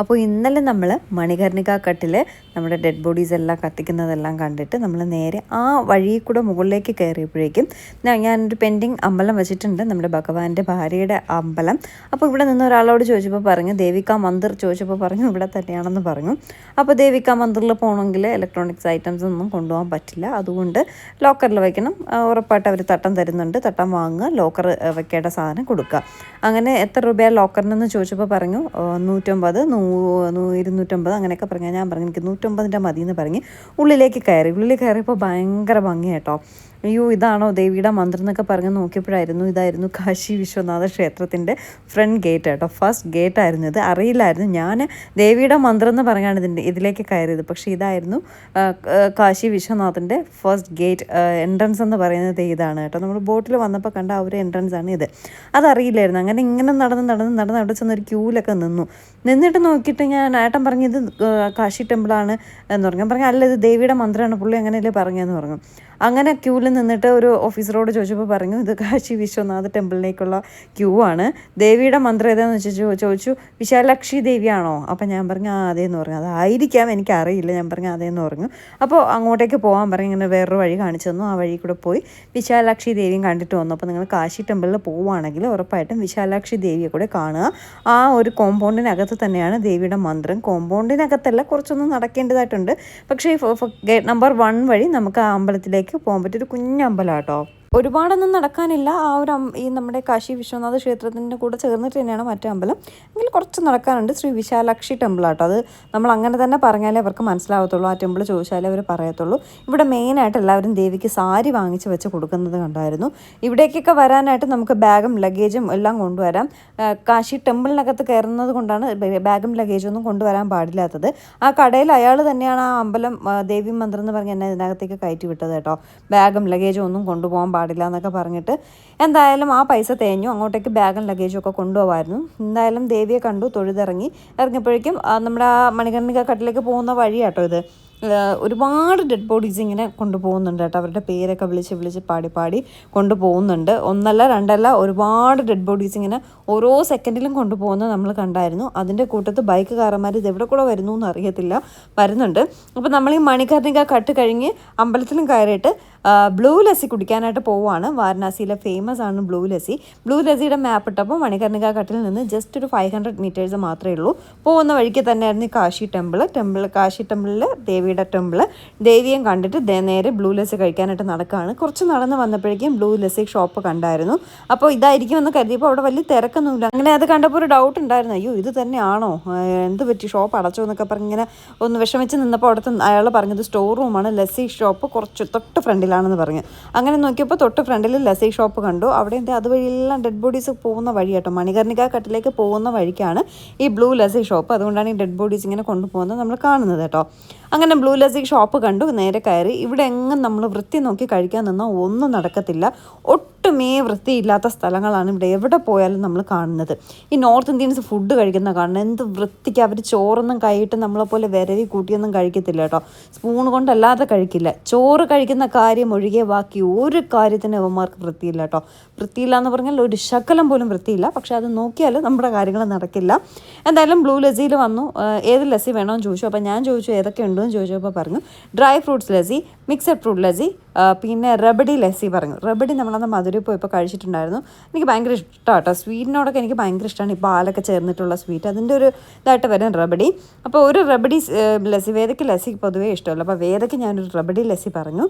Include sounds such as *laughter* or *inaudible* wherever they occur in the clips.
അപ്പോൾ ഇന്നലെ നമ്മൾ മണികർണിക കട്ടിൽ നമ്മുടെ ഡെഡ് ബോഡീസ് എല്ലാം കത്തിക്കുന്നതെല്ലാം കണ്ടിട്ട് നമ്മൾ നേരെ ആ വഴിയിൽ കൂടെ മുകളിലേക്ക് കയറിയപ്പോഴേക്കും ഞാനൊരു പെൻഡിങ് അമ്പലം വെച്ചിട്ടുണ്ട് നമ്മുടെ ഭഗവാന്റെ ഭാര്യയുടെ അമ്പലം. അപ്പോൾ ഇവിടെ നിന്ന് ഒരാളോട് ചോദിച്ചപ്പോൾ പറഞ്ഞു ദേവിക മന്ദിർ ചോദിച്ചപ്പോൾ പറഞ്ഞു ഇവിടെ തന്നെയാണെന്ന് പറഞ്ഞു. അപ്പോൾ ദേവിക മന്ദിറിൽ പോകണമെങ്കിൽ ഇലക്ട്രോണിക്സ് ഐറ്റംസ് ഒന്നും കൊണ്ടുപോകാൻ പറ്റില്ല. അതുകൊണ്ട് ലോക്കറിൽ വയ്ക്കണം. ഉറപ്പായിട്ട് അവർ തട്ടം തരുന്നുണ്ട്. തട്ടം വാങ്ങുക ലോക്കർ വയ്ക്കേണ്ട സാധനം കൊടുക്കുക. അങ്ങനെ എത്ര രൂപയാണ് ലോക്കറിനെന്ന് ചോദിച്ചപ്പോൾ പറഞ്ഞു നൂറ്റമ്പത് നൂ ഇരുന്നൂറ്റമ്പത് അങ്ങനെയൊക്കെ പറഞ്ഞു ഞാൻ പറഞ്ഞു എനിക്ക് നൂറ്റമ്പതിന്റെ മതി എന്ന് പറഞ്ഞ് ഉള്ളിലേക്ക് കയറി. ഉള്ളിൽ കയറിയപ്പോൾ ഭയങ്കര ഭംഗി കേട്ടോ. അയ്യോ ഇതാണോ ദേവിയുടെ മന്ത്രം എന്നൊക്കെ പറഞ്ഞ് നോക്കിയപ്പോഴായിരുന്നു ഇതായിരുന്നു കാശി വിശ്വനാഥ ക്ഷേത്രത്തിന്റെ ഫ്രണ്ട് ഗേറ്റ് കേട്ടോ. ഫസ്റ്റ് ഗേറ്റ് ആയിരുന്നു ഇത് അറിയില്ലായിരുന്നു. ഞാൻ ദേവിയുടെ മന്ത്രം എന്ന് പറഞ്ഞാണ് ഇതിന്റെ ഇതിലേക്ക് കയറിയത്. പക്ഷേ ഇതായിരുന്നു കാശി വിശ്വനാഥിന്റെ ഫസ്റ്റ് ഗേറ്റ് എൻട്രൻസ് എന്ന് പറയുന്നത് ഇതാണ് കേട്ടോ. നമ്മൾ ബോട്ടിൽ വന്നപ്പോൾ കണ്ട ആ ഒരു എൻട്രൻസ് ആണ് ഇത്. അതറിയില്ലായിരുന്നു. അങ്ങനെ ഇങ്ങനെ നടന്ന് നടന്ന് നടന്ന് അവിടെ ചെന്നൊരു ഒരു ക്യൂലൊക്കെ നിന്നു. നിന്നിട്ട് നോക്കിയിട്ട് ഞാൻ ഏട്ടൻ പറഞ്ഞു ഇത് കാശി ടെമ്പിളാണ് എന്ന് പറഞ്ഞു. പറഞ്ഞു അല്ല ഇത് ദേവിയുടെ മന്ത്രമാണ്. പുള്ളി അങ്ങനെയല്ലേ പറഞ്ഞതെന്ന് പറഞ്ഞു. അങ്ങനെ ക്യൂവിൽ നിന്നിട്ട് ഒരു ഓഫീസറോട് ചോദിച്ചപ്പോൾ പറഞ്ഞു ഇത് കാശി വിശ്വനാഥ് ടെമ്പിളിലേക്കുള്ള ക്യൂ ആണ്. ദേവിയുടെ മന്ത്രം ഏതാന്ന് വെച്ച് ചോ- ചോദിച്ചു വിശാലാക്ഷി ദേവിയാണോ? അപ്പം ഞാൻ പറഞ്ഞു ആ അതേന്ന് പറഞ്ഞു. അതായിരിക്കാം എനിക്കറിയില്ല. ഞാൻ പറഞ്ഞു അതേന്ന് പറഞ്ഞു. അപ്പോൾ അങ്ങോട്ടേക്ക് പോകാൻ പറഞ്ഞു ഇങ്ങനെ വേറൊരു വഴി കാണിച്ചു തന്നു. ആ വഴി കൂടെ പോയി വിശാലാക്ഷി ദേവിയും കണ്ടിട്ട് വന്നു. അപ്പോൾ നിങ്ങൾ കാശി ടെമ്പിളിൽ പോവുകയാണെങ്കിൽ ഉറപ്പായിട്ടും വിശാലാക്ഷി ദേവിയെ കൂടെ കാണുക. ആ ഒരു കോമ്പൗണ്ടിനകത്ത് തന്നെയാണ് ദേവിയുടെ മന്ത്രം. കോമ്പൗണ്ടിനകത്തല്ല കുറച്ചൊന്നും നടക്കേണ്ടതായിട്ടുണ്ട്. പക്ഷേ ഗേറ്റ് നമ്പർ വൺ വഴി നമുക്ക് ആ അമ്പലത്തിലേക്ക് പോകാൻ പറ്റിയ ഒരു കുഞ്ഞമ്പലം കേട്ടോ ഒരുപാടൊന്നും നടക്കാനില്ല. ആ ഒരു ഈ നമ്മുടെ കാശി വിശ്വനാഥ ക്ഷേത്രത്തിന്റെ കൂടെ ചേർന്നിട്ട് തന്നെയാണ് മറ്റേ അമ്പലം. എങ്കിൽ കുറച്ച് നടക്കാനുണ്ട്. ശ്രീ വിശാലാക്ഷി ടെമ്പിൾ ആട്ടോ അത്. നമ്മൾ അങ്ങനെ തന്നെ പറഞ്ഞാലേ അവർക്ക് മനസ്സിലാവത്തുള്ളൂ. ആ ടെമ്പിൾ ചോദിച്ചാലേ അവർ പറയത്തുള്ളൂ. ഇവിടെ മെയിനായിട്ട് എല്ലാവരും ദേവിക്ക് സാരി വാങ്ങിച്ച് വെച്ച് കൊടുക്കുന്നത് കണ്ടായിരുന്നു. ഇവിടേക്കൊക്കെ വരാനായിട്ട് നമുക്ക് ബാഗും ലഗേജും എല്ലാം കൊണ്ടുവരാം. കാശി ടെമ്പിളിനകത്ത് കയറുന്നത് കൊണ്ടാണ് ബാഗും ലഗേജും ഒന്നും കൊണ്ടുവരാൻ പാടില്ലാത്തത്. ആ കടയിൽ അയാൾ തന്നെയാണ് ആ അമ്പലം ദേവി മന്ത്രം എന്ന് പറഞ്ഞ് എന്നെ ഇതിനകത്തേക്ക് കയറ്റി വിട്ടത് കേട്ടോ. ബാഗും ലഗേജും ഒന്നും കൊണ്ടുപോകാൻ പാടില്ല എന്നൊക്കെ പറഞ്ഞിട്ട് എന്തായാലും ആ പൈസ തേഞ്ഞു അങ്ങോട്ടേക്ക് ബാഗും ലഗേജും ഒക്കെ കൊണ്ടുപോകാമായിരുന്നു എന്തായാലും ദേവിയെ കണ്ടു തൊഴുതിറങ്ങി. ഇറങ്ങിയപ്പോഴേക്കും നമ്മുടെ ആ മണികർണിക കട്ടിലേക്ക് പോകുന്ന വഴിയാട്ടോ ഇത്. ഒരുപാട് ഡെഡ് ബോഡീസ് ഇങ്ങനെ കൊണ്ടുപോകുന്നുണ്ട് കേട്ടോ. അവരുടെ പേരൊക്കെ വിളിച്ച് വിളിച്ച് പാടി പാടി കൊണ്ടുപോകുന്നുണ്ട്. ഒന്നല്ല രണ്ടല്ല ഒരുപാട് ഡെഡ് ബോഡീസ് ഇങ്ങനെ ഓരോ സെക്കൻഡിലും കൊണ്ടുപോകുന്നത് നമ്മൾ കണ്ടായിരുന്നു. അതിന്റെ കൂട്ടത്ത് ബൈക്കുകാരന്മാർ ഇത് എവിടെ കൂടെ വരുന്നു എന്ന് അറിയത്തില്ല. വരുന്നുണ്ട്. അപ്പോൾ നമ്മൾ ഈ മണിക്കർണിക കട്ട് കഴിഞ്ഞ് അമ്പലത്തിലും കയറിയിട്ട് ബ്ലൂ ലസ്സി കുടിക്കാനായിട്ട് പോവുകയാണ് വാരണാസിയിലെ ഫേമസ് ആണ് ബ്ലൂ ലസ്സി ബ്ലൂ ലസ്സിയുടെ മാപ്പ് ഇട്ടപ്പോൾ മണികർണിക കട്ടിൽ നിന്ന് ജസ്റ്റ് ഒരു ഫൈവ് ഹൺഡ്രഡ് മീറ്റേഴ്സ് മാത്രമേ ഉള്ളൂ. പോകുന്ന വഴിക്ക് തന്നെയായിരുന്നു കാശി ടെമ്പിൾ ടെമ്പിൾ കാശി ടെമ്പിളിൽ ദേവിയുടെ ടെമ്പിൾ ദേവിയും കണ്ടിട്ട് നേരെ ബ്ലൂ ലസ്സി കഴിക്കാനായിട്ട് നടക്കുകയാണ് കുറച്ച് നടന്ന് വന്നപ്പോഴേക്കും ബ്ലൂ ലസ്സി ഷോപ്പ് കണ്ടായിരുന്നു. അപ്പോൾ ഇതായിരിക്കും എന്ന് കരുതിയപ്പോൾ അവിടെ വലിയ തിരക്കൊന്നുമില്ല അങ്ങനെ അത് കണ്ടപ്പോൾ ഒരു ഡൗട്ട് ഉണ്ടായിരുന്നു. അയ്യോ ഇത് തന്നെയാണോ? എന്ത് പറ്റി? ഷോപ്പ് അടച്ചോ എന്നൊക്കെ പറഞ്ഞ് ഇങ്ങനെ ഒന്ന് വിഷമിച്ച് നിന്നപ്പോൾ അവിടുത്തെ അയാൾ പറഞ്ഞത് സ്റ്റോർ റൂമാണ് ലസ്സി ഷോപ്പ് കുറച്ച് തൊട്ട് ഫ്രണ്ടിലാണെന്ന് പറഞ്ഞു. അങ്ങനെ നോക്കിയപ്പോൾ തൊട്ട് ഫ്രണ്ടിൽ ലസ്സി ഷോപ്പ് കണ്ടു. അവിടെ എന്താ അതുവഴിയെല്ലാം ഡെഡ് ബോഡീസ് പോകുന്ന വഴി കേട്ടോ. മണികർണിക കട്ടിലേക്ക് പോകുന്ന വഴിക്കാണ് ഈ ബ്ലൂ ലസ്സി ഷോപ്പ് അതുകൊണ്ടാണ് ഈ ഡെഡ് ബോഡീസ് ഇങ്ങനെ കൊണ്ടുപോകുന്നത് നമ്മൾ കാണുന്നത് കേട്ടോ. അങ്ങനെ ബ്ലൂ ലസ്സി ഷോപ്പ് കണ്ടു നേരെ കയറി. ഇവിടെ എങ്ങും നമ്മൾ വൃത്തി നോക്കി കഴിക്കാൻ നിന്നാൽ ഒന്നും നടക്കത്തില്ല. ഒട്ടുമേ വൃത്തിയില്ലാത്ത സ്ഥലങ്ങളാണ് ഇവിടെ എവിടെ പോയാലും നമ്മൾ കാണുന്നത്. ഈ നോർത്ത് ഇന്ത്യൻസ് ഫുഡ് കഴിക്കുന്ന കാണുന്നത് എന്ത് വൃത്തിക്ക് അവർ ചോറൊന്നും കൈയിട്ട് നമ്മളെപ്പോലെ വിരവി കൂട്ടിയൊന്നും കഴിക്കത്തില്ല കേട്ടോ. സ്പൂൺ കൊണ്ടല്ലാതെ കഴിക്കില്ല. ചോറ് കഴിക്കുന്ന കാര്യം ഒഴികെ ബാക്കി ഒരു കാര്യത്തിന് അവന്മാർക്ക് വൃത്തിയില്ല കേട്ടോ. വൃത്തിയില്ല എന്ന് പറഞ്ഞാൽ ഒരു ശകലം പോലും വൃത്തിയില്ല. പക്ഷെ അത് നോക്കിയാൽ നമ്മുടെ കാര്യങ്ങൾ നടക്കില്ല. എന്തായാലും ബ്ലൂ ലസ്സിയിൽ വന്നു. ഏത് ലസ്സി വേണമെന്ന് ചോദിച്ചു. അപ്പോൾ ഞാൻ ചോദിച്ചു ഏതൊക്കെ ഉണ്ടെന്ന് ചോദിച്ചപ്പോൾ പറഞ്ഞു. Dry fruits lassi mixed fruit lassi പിന്നെ റബഡി ലസ്സി പറഞ്ഞു. റബഡി നമ്മളന്ന് മധുരയിൽ പോയപ്പോൾ കഴിച്ചിട്ടുണ്ടായിരുന്നു. എനിക്ക് ഭയങ്കര ഇഷ്ടമാണ് കേട്ടോ സ്വീറ്റിനോടൊക്കെ എനിക്ക് ഭയങ്കര ഇഷ്ടമാണ് ഈ പാലൊക്കെ ചേർന്നിട്ടുള്ള സ്വീറ്റ്. അതിന്റെ ഒരു ഇതായിട്ട് വരും റബഡി. അപ്പോൾ ഒരു റബഡി ലസ്സി വേദയ്ക്ക് ലസ്സി പൊതുവേ ഇഷ്ടമല്ല. അപ്പോൾ വേദയ്ക്ക് ഞാനൊരു റബഡി ലസ്സി പറഞ്ഞു.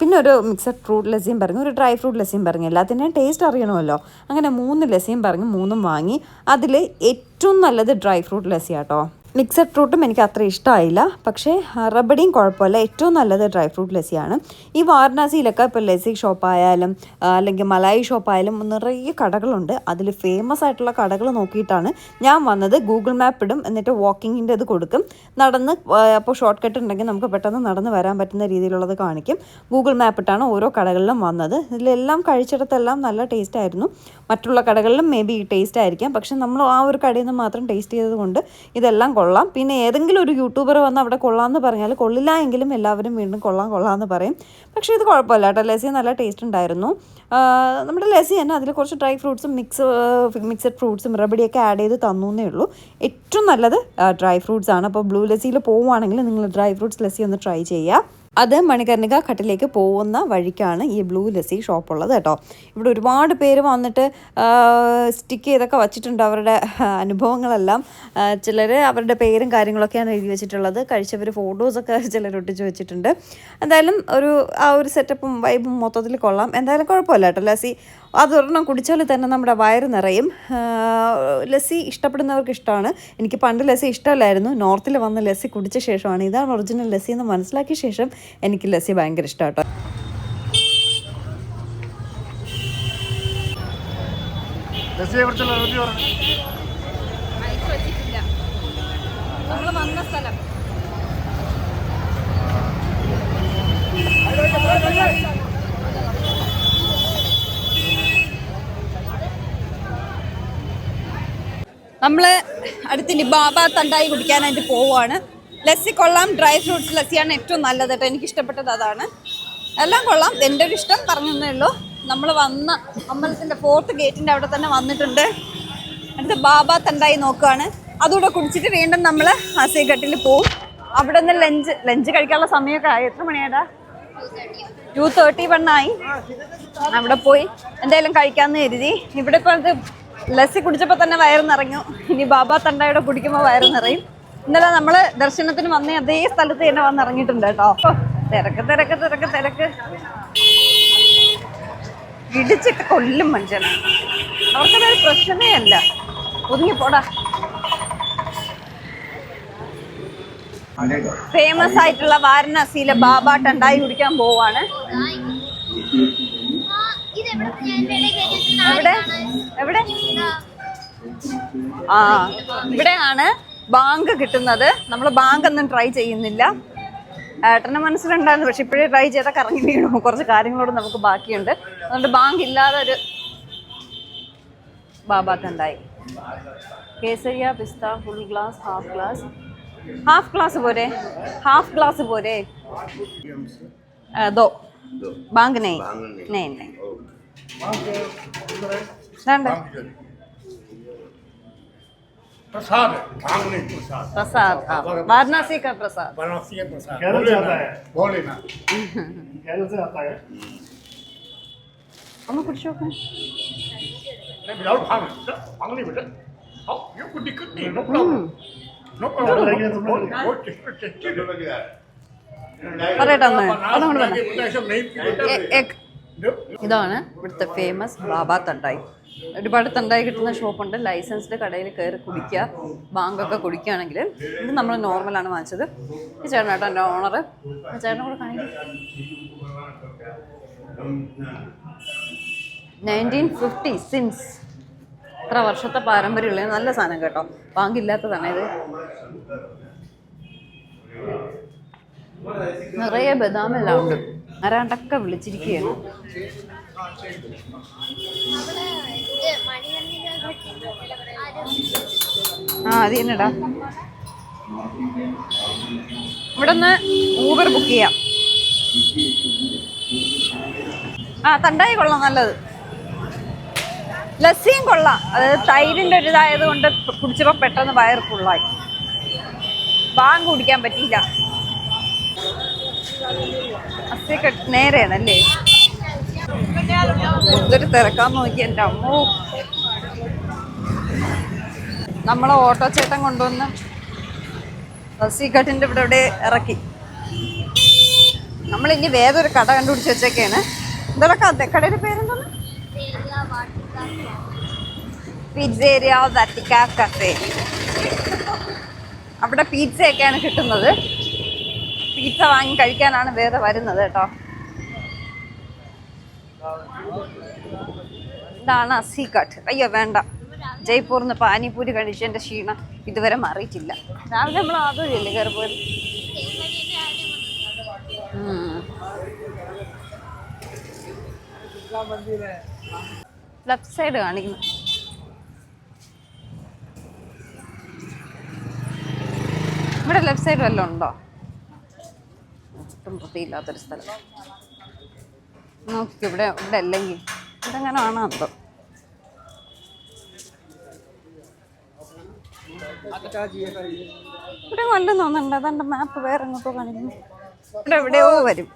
പിന്നെ ഒരു മിക്സഡ് ഫ്രൂട്ട് ലസ്സിയും പറഞ്ഞു. ഒരു ഡ്രൈ ഫ്രൂട്ട് ലസ്സിയും പറഞ്ഞു. എല്ലാത്തിന്റെയും ടേസ്റ്റ് അറിയണമല്ലോ. അങ്ങനെ മൂന്ന് ലസ്സിയും പറഞ്ഞു മൂന്നും വാങ്ങി. അതിൽ ഏറ്റവും നല്ലത് ഡ്രൈ ഫ്രൂട്ട് ലസ്സി ആട്ടോ മിക്സഡ് ഫ്രൂട്ടും എനിക്ക് അത്ര ഇഷ്ടമായില്ല. പക്ഷേ റബഡിയും കുഴപ്പമില്ല. ഏറ്റവും നല്ലത് ഡ്രൈ ഫ്രൂട്ട് ലസ്സിയാണ്. ഈ വാരണാസിയിലൊക്കെ ഇപ്പോൾ ലസ്സി ഷോപ്പായാലും അല്ലെങ്കിൽ മലായി ഷോപ്പായാലും നിറയെ കടകളുണ്ട്. അതിൽ ഫേമസ് ആയിട്ടുള്ള കടകൾ നോക്കിയിട്ടാണ് ഞാൻ വന്നത്. ഗൂഗിൾ മാപ്പ് ഇടും എന്നിട്ട് വാക്കിങ്ങിന്റെ ഇത് കൊടുക്കും. നടന്ന് അപ്പോൾ ഷോർട്ട് കട്ട് ഉണ്ടെങ്കിൽ നമുക്ക് പെട്ടെന്ന് നടന്ന് വരാൻ പറ്റുന്ന രീതിയിലുള്ളത് കാണിക്കും. ഗൂഗിൾ മാപ്പ് ഇട്ടാണ് ഓരോ കടകളിലും വന്നത്. ഇതിലെല്ലാം കഴിച്ചിടത്തെല്ലാം നല്ല ടേസ്റ്റ് ആയിരുന്നു. മറ്റുള്ള കടകളിലും മേ ബി ടേസ്റ്റ് ആയിരിക്കാം. പക്ഷെ നമ്മൾ ആ ഒരു കടയിൽ നിന്ന് മാത്രം ടേസ്റ്റ് ചെയ്തത് കൊണ്ട് ഇതെല്ലാം കൊള്ളാം. പിന്നെ ഏതെങ്കിലും ഒരു യൂട്യൂബർ വന്ന് അവിടെ കൊള്ളാമെന്ന് പറഞ്ഞാൽ കൊള്ളില്ല എങ്കിലും എല്ലാവരും വീണ്ടും കൊള്ളാം കൊള്ളാം എന്ന് പറയും. പക്ഷേ ഇത് കുഴപ്പമില്ല കേട്ടോ. ലസ്സി നല്ല ടേസ്റ്റ് ഉണ്ടായിരുന്നു. നമ്മുടെ ലസ്സി തന്നെ അതിൽ കുറച്ച് ഡ്രൈ ഫ്രൂട്ട്സും മിക്സ് മിക്സഡ് ഫ്രൂട്ട്സും റബഡിയൊക്കെ ആഡ് ചെയ്ത് തന്നു എന്നേ ഉള്ളൂ. ഏറ്റവും നല്ലത് ഡ്രൈ ഫ്രൂട്ട്സ് ആണ്. അപ്പോൾ ബ്ലൂ ലസ്സിയിൽ പോവുകയാണെങ്കിൽ നിങ്ങൾ ഡ്രൈ ഫ്രൂട്ട്സ് ലസ്സി ഒന്ന് ട്രൈ ചെയ്യുക. അത് മണികർണിക ഘട്ടിലേക്ക് പോകുന്ന വഴിക്കാണ് ഈ ബ്ലൂ ലസ്സി ഷോപ്പ് ഉള്ളത് കേട്ടോ. ഇവിടെ ഒരുപാട് പേര് വന്നിട്ട് സ്റ്റിക്ക് ചെയ്തൊക്കെ വച്ചിട്ടുണ്ട് അവരുടെ അനുഭവങ്ങളെല്ലാം. ചിലർ അവരുടെ പേരും കാര്യങ്ങളൊക്കെയാണ് എഴുതി വെച്ചിട്ടുള്ളത്. കഴിച്ചവർ ഫോട്ടോസൊക്കെ ചിലർ ഒട്ടിച്ച് വെച്ചിട്ടുണ്ട്. എന്തായാലും ഒരു ആ ഒരു സെറ്റപ്പും വൈബും മൊത്തത്തിൽ കൊള്ളാം. എന്തായാലും കുഴപ്പമില്ല കേട്ടോ ലസ്സി. അതൊരെണ്ണം കുടിച്ചാൽ തന്നെ നമ്മുടെ വയറ് നിറയും. ലസ്സി ഇഷ്ടപ്പെടുന്നവർക്ക് ഇഷ്ടമാണ്. എനിക്ക് പണ്ട് ലസ്സി ഇഷ്ടമല്ലായിരുന്നു. നോർത്തിൽ വന്ന് ലസ്സി കുടിച്ച ശേഷമാണ്. ഇതാണ് ഒറിജിനൽ ലസ്സി എന്ന് മനസ്സിലാക്കിയ ശേഷം എനിക്ക് ലസ്സി ഭയങ്കര ഇഷ്ടമാട്ടോ. കേട്ടോ ലസ്സിയെ കുറിച്ചുള്ള റിവ്യൂ നമ്മൾ വന്ന സ്ഥലം. നമ്മൾ അടുത്ത് ബാബ തണ്ടായി കുടിക്കാനായിട്ട് പോവുകയാണ് ലസ്സി കൊള്ളാം ഡ്രൈ ഫ്രൂട്ട്സ് ലസ്സിയാണ് ഏറ്റവും നല്ലത് കേട്ടോ എനിക്ക് ഇഷ്ടപ്പെട്ടത് അതാണ്. എല്ലാം കൊള്ളാം എന്റെ ഒരു ഇഷ്ടം പറഞ്ഞതേ ഉള്ളൂ. നമ്മൾ വന്ന അമ്പലത്തിന്റെ ഫോർത്ത് ഗേറ്റിന്റെ അവിടെ തന്നെ വന്നിട്ടുണ്ട്. അടുത്ത് ബാബ തണ്ടായി നോക്കുകയാണ് അതുകൂടെ കുടിച്ചിട്ട് വീണ്ടും നമ്മൾ ഹസീഘട്ടിൽ പോവും. അവിടെ നിന്ന് ലഞ്ച് ലഞ്ച് കഴിക്കാനുള്ള സമയമൊക്കെ ആയി. എത്ര മണിയാടാ? ടു തേർട്ടി വൺ ആയി. അവിടെ പോയി. എന്തായാലും കഴിക്കാമെന്ന് കരുതി. ഇവിടെ ഇപ്പോൾ ലസ്സി കുടിച്ചപ്പോൾ തന്നെ വയറ് നിറഞ്ഞു ഇനി ബാബ തണ്ടായുടെ കുടിക്കുമ്പോൾ വയറ് നിറയും ഇന്നലെ നമ്മൾ ദർശനത്തിന് വന്ന അതേ സ്ഥലത്ത് തന്നെ വന്ന് ഇറങ്ങിയിട്ടുണ്ട് കേട്ടോ തിരക്ക് തിരക്ക് തിരക്ക് തിരക്ക്. ഇടിച്ചിട്ട് കൊല്ലും മനുഷ്യനെ. അവർക്കതൊരു പ്രശ്നമേ അല്ല. ഒതുങ്ങി പോടാ ഫേമസ് ആയിട്ടുള്ള വാരണാസിയിലെ ബാബ ടണ്ടായി കുടിക്കാൻ പോവാണ്. എവിടെ? എവിടെ? ആ ഇവിടെയാണ് ബാങ്ക് കിട്ടുന്നത്. നമ്മൾ ബാങ്ക് ഒന്നും ട്രൈ ചെയ്യുന്നില്ല. ഏട്ടന്റെ മനസ്സിലുണ്ടായിരുന്നു പക്ഷെ ഇപ്പോഴേ ട്രൈ ചെയ്താൽ കറങ്ങി വീണു. കുറച്ച് കാര്യങ്ങളോട് നമുക്ക് ബാക്കിയുണ്ട്. അതുകൊണ്ട് ബാങ്ക് ഇല്ലാതെ ഒരു Baba thandai kesariya pista full glass half glass half glass പോരെ? ഹാഫ് ഗ്ലാസ് പോരെ? അതോ ദോ. ബാങ്ക് നെയ്. നെയ് നെയ്. प्रसाद प्रसाद। हाँ। वाराणसी का प्रसाद। वाराणसी का प्रसाद। केरल से आता है। बोले ना। केरल से आता है। हमें कुछ शौक है? नहीं बिलाल खान मांगने बेटा। हाँ ये कोई दिक्कत नहीं नो प्रॉब्लम नो प्रॉब्लम बहुत टेस्टी टेस्टी। लग रहा है पर्यटन में नहीं एक ഇതാണ് ഇവിടുത്തെ ഫേമസ് ബാബ തണ്ടായി. ഒരുപാട് തണ്ടായി കിട്ടുന്ന ഷോപ്പുണ്ട്. ലൈസൻസ്ഡ് കടയിൽ കയറി കുടിക്കുക ബാങ്കൊക്കെ കുടിക്കുകയാണെങ്കിൽ ഇത് നമ്മൾ നോർമലാണ് വാങ്ങിച്ചത്. ഈ ചേട്ടൻ കേട്ടോ എന്റെ ഓണർ ചേട്ടനെ കൂടെ കാണിക്കും. നയന്റീൻ ഫിഫ്റ്റി സിൻസ് ഇത്ര വർഷത്തെ പാരമ്പര്യമുള്ള നല്ല സാധനം കേട്ടോ. ബാങ്കില്ലാത്തതാണ് ഇത്. നിറയെ ബദാമെല്ലാം ഉണ്ട് ആരാണ്ടൊക്കെ വിളിച്ചിരിക്കുകയാണ്. ആ അത് തന്നെടാ. ഇവിടെ നിന്ന് ഊബർ ബുക്ക് ചെയ്യാം. ആ തണ്ടായി കൊള്ളാം നല്ലത്. ലസ്സിയും കൊള്ളാം. അത് തൈരിന്റെ ഒരു ഇതായത് കൊണ്ട് കുടിച്ചപ്പോൾ പെട്ടെന്ന് വയർ ഫുള്ളായി ബാങ്ക് കുടിക്കാൻ പറ്റിയില്ല. അസിയൊക്കെ നേരെയാണല്ലേ? ഒത്തിരി തിരക്കാൻ നോക്കി എന്റെ അമ്മോ. നമ്മളെ ഓട്ടോ ചേട്ടൻ കൊണ്ടുവന്ന് സീക്കട്ടിന്റെ ഇവിടെ ഇവിടെ ഇറക്കി. നമ്മളിനി വേറൊരു കട കണ്ടുപിടിച്ച് വെച്ചേക്കാണ്. എന്തൊക്കെ കടയുടെ പേരെന്താണ്? പിറ്റ്സേരിയ വത്തിക്ക കഫേ അവിടെ പീറ്റ്സയൊക്കെയാണ് കിട്ടുന്നത്. പിസ്സ വാങ്ങി കഴിക്കാനാണ് വേറെ വരുന്നത് കേട്ടോ. ഇതാണ് അസികട്ട് അയ്യോ വേണ്ട. ജയ്പൂർന്ന് പാനിപൂരി കഴിച്ചതിന്റെ ക്ഷീണം ഇതുവരെ മാറിയിട്ടില്ല. രാവിലെ നമ്മൾ ആദ്യമല്ലേ കയറി പോയത്? ലെഫ്റ്റ് സൈഡ് കാണിക്കുന്നു. ഇവിടെ ലെഫ്റ്റ് സൈഡ് വല്ലതും ഉണ്ടോ? ഒട്ടും വൃത്തിയില്ലാത്തൊരു സ്ഥലം. നോക്കി ഇവിടെ ഇവിടെ അല്ലെങ്കിൽ ഇതെങ്ങനെ ആണോ എന്തോ. ഇവിടെ കൊല്ലം തോന്നുന്നുണ്ട്. അതാണ്ട് മാപ്പ് വേറെ എങ്ങോട്ടോ കാണിക്കുന്നു. ഇവിടെ എവിടെയോ വരും.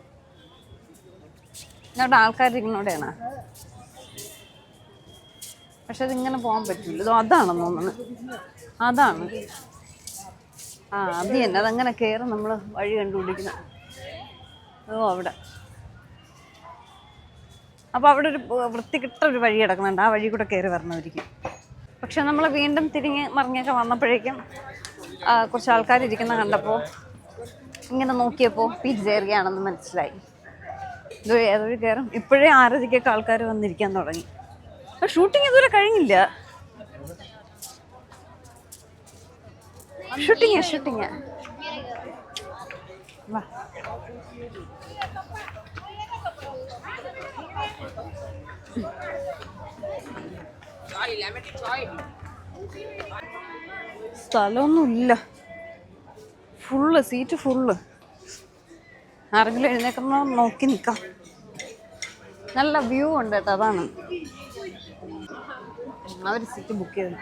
ഇവിടെ ആൾക്കാരിരിക്കുന്നോടെയാണ് പക്ഷെ അതിങ്ങനെ പോകാൻ പറ്റില്ല ഇതോ അതാണെന്ന് തോന്നുന്നു. അതാണ്. ആ അത് തന്നെ. അതങ്ങനെ കയറി നമ്മൾ വഴി കണ്ടുപിടിക്കുന്ന. അവിടെ. അപ്പോൾ അവിടെ ഒരു വൃത്തികിട്ട ഒരു വഴി കിടക്കുന്നുണ്ട്. ആ വഴി കൂടെ കയറി വരണമായിരിക്കും. പക്ഷെ നമ്മൾ വീണ്ടും തിരിഞ്ഞ് മറിഞ്ഞൊക്കെ വന്നപ്പോഴേക്കും കുറച്ച് ആൾക്കാർ ഇരിക്കുന്ന കണ്ടപ്പോൾ ഇങ്ങനെ നോക്കിയപ്പോൾ പിജ്ജ ഏറിയാണെന്ന് മനസ്സിലായി. ഇത് ഏതൊരു കയറും. ഇപ്പോഴേ ആരതിക്കൊക്കെ ആൾക്കാർ വന്നിരിക്കാൻ തുടങ്ങി. ഷൂട്ടിംഗ് ഇതുവരെ കഴിഞ്ഞില്ല. ഷൂട്ടിങ് ഷൂട്ടിങ് വാ സ്ഥലമൊന്നുമില്ല. Full seat full. ആരെങ്കിലും എഴുന്നേക്കുന്ന നോക്കി നിൽക്കാം നല്ല വ്യൂ ഉണ്ട് കേട്ടോ അതാണ്. അവർ സീറ്റ് ബുക്ക് ചെയ്തു.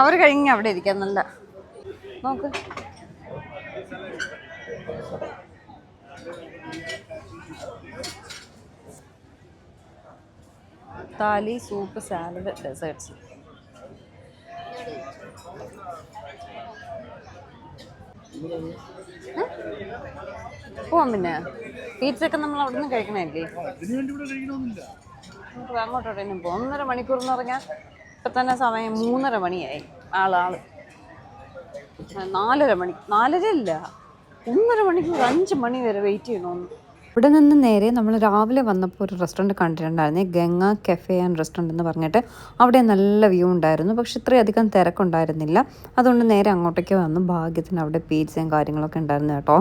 അവർ കഴിഞ്ഞ് അവിടെ ഇരിക്കാൻ നല്ല. നോക്ക്. താലി സൂപ്പ് സാലഡ് ഡെസേർട്സ് പോവാം പിന്നെ. പീറ്റ്സ ഒക്കെ നമ്മൾ അവിടെ നിന്ന് കഴിക്കണല്ലേ നമുക്ക് അങ്ങോട്ട് തന്നെ പോകാം ഒന്നര മണിക്കൂർ എന്ന് പറഞ്ഞാൽ ഇപ്പം തന്നെ സമയം മൂന്നര മണിയായി. ആളാൾ നാലര മണി നാലര ഇല്ല ഒന്നര മണിക്കൂർ അഞ്ച് മണി വരെ വെയിറ്റ് ചെയ്യണമെന്ന് ഇവിടെ നിന്ന് നേരെ നമ്മൾ രാവിലെ വന്നപ്പോൾ ഒരു റെസ്റ്റോറന്റ് കണ്ടിട്ടുണ്ടായിരുന്നേ. ഗംഗ കെഫെ ആൻഡ് റെസ്റ്റോറന്റ് എന്ന് പറഞ്ഞിട്ട് അവിടെ നല്ല വ്യൂ ഉണ്ടായിരുന്നു. പക്ഷെ ഇത്രയധികം തിരക്കുണ്ടായിരുന്നില്ല. അതുകൊണ്ട് നേരെ അങ്ങോട്ടേക്ക് വന്നു. ഭാഗ്യത്തിന് അവിടെ പിസ്സയും കാര്യങ്ങളൊക്കെ ഉണ്ടായിരുന്നു കേട്ടോ.